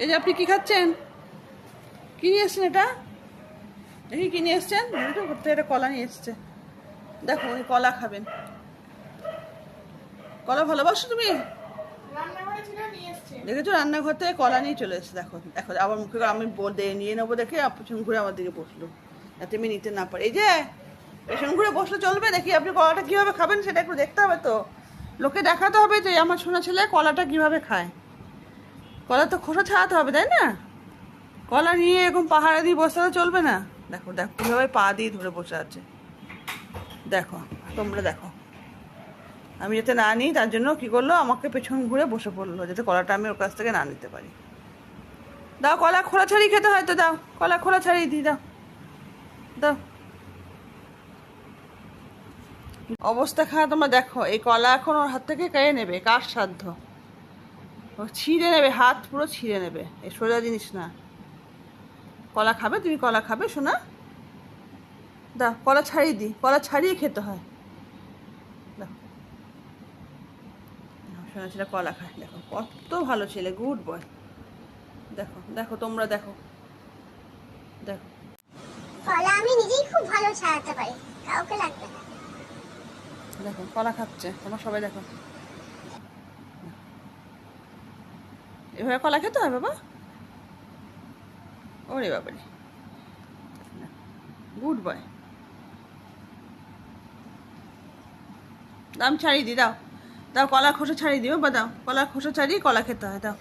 এই যে আপনি কি খাচ্ছেন? কি নিয়ে এসছেন এটা? দেখি কি নিয়ে এসছেন? দেখো ঘর থেকে একটা কলা নিয়ে এসছে। দেখো উনি কলা খাবেন। কলা ভালোবাসো তুমি? দেখেছ রান্নাঘর থেকে কলা নিয়ে চলে এসছে দেখো। দেখো আবার মুখে আমি নিয়ে নেব দেখে পেছন ঘুরে আমার দিকে বসল। যাতে আমি নিতে না পারি। এই যে পেছন ঘুরে বসলে চলবে দেখি আপনি কলাটা কীভাবে খাবেন সেটা একটু দেখতে হবে তো। লোকে দেখাতে হবে যে আমার শোনা ছেলে কলাটা কীভাবে খায়। কলা তো খোসা ছাড়াতে হবে, তাই না? কলা নিয়ে এরকম পাহাড়ে দিয়ে বসে চলবে না? দেখো দেখো, কীভাবে পা দিয়ে ধরে বসে আছে। দেখো, তোমরা দেখো। আমি যাতে না নিই, তার জন্য কি করল? আমাকে পেছন ঘুরে বসে পড়ল, যাতে কলাটা আমি ওর কাছ থেকে না নিতে পারি। দাও, কলা খোলা ছাড়িয়ে খেতে হয় তো, দাও। কলা খোলা ছাড়িয়ে দিই, দাও। দাও। অবস্থা খারাপ, তোমরা দেখো, এই কলা এখন ওর হাত থেকে কেড়ে নেবে, কার সাধ্য? ছিঁড়ে নেবে হাত পুরো ছিঁড়ে নেবে। এই সোজা জিনিস না। কলা খাবে তুমি কলা খাবে শোনা দা কলা ছাড়িয়ে দিই কলা ছাড়িয়ে খেতে হয়। শোনা ছেলে কলা খায়। দেখো কত ভালো ছেলে গুড বয়। দেখো দেখো তোমরা দেখো। দেখো। কলা আমি নিজেই খুব ভালো ছাড়াতে পারি কাউকে লাগবে না। দেখো কলা খাচ্ছে তোমরা সবাই দেখো। এভাবে কলা খেতে হয় বাবা? ওরে বাবারে। Good boy. দাম ছাড়িয়ে দি, দাও। দাও কলা খোসা ছাড়িয়ে দিও, বা দাও কলা খোসা ছাড়িয়ে কলা খেতে হয়, দাও।